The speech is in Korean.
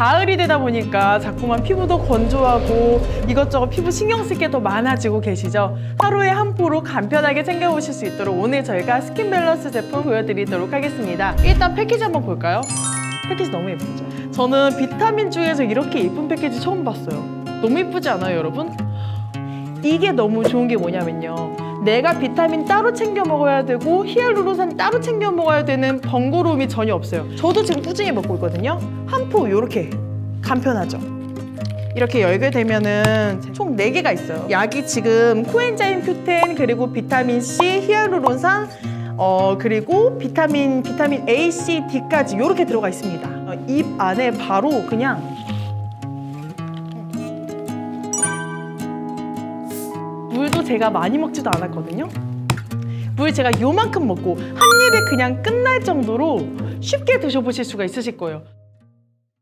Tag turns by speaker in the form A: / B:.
A: 가을이 되다 보니까 자꾸만 피부도 건조하고 이것저것 피부 신경 쓸 게 더 많아지고 계시죠? 하루에 한 포로 간편하게 챙겨보실 수 있도록 오늘 저희가 스킨 밸런스 제품 보여드리도록 하겠습니다. 일단 패키지 한번 볼까요? 패키지 너무 예쁘죠? 저는 비타민 중에서 이렇게 예쁜 패키지 처음 봤어요. 너무 예쁘지 않아요, 여러분? 이게 너무 좋은 게 뭐냐면요. 내가 비타민 따로 챙겨 먹어야 되고 히알루론산 따로 챙겨 먹어야 되는 번거로움이 전혀 없어요. 저도 지금 꾸준히 먹고 있거든요. 한 포 이렇게 간편하죠. 이렇게 열게 되면은 총 4개가 있어요. 약이 지금 코엔자임 큐텐 그리고 비타민 C, 히알루론산 어 그리고 비타민 비타민 A, C, D까지 이렇게 들어가 있습니다. 어, 입 안에 바로 그냥 물도 제가 많이 먹지도 않았거든요. 물 제가 요만큼 먹고 한 입에 그냥 끝날 정도로 쉽게 드셔보실 수가 있으실 거예요.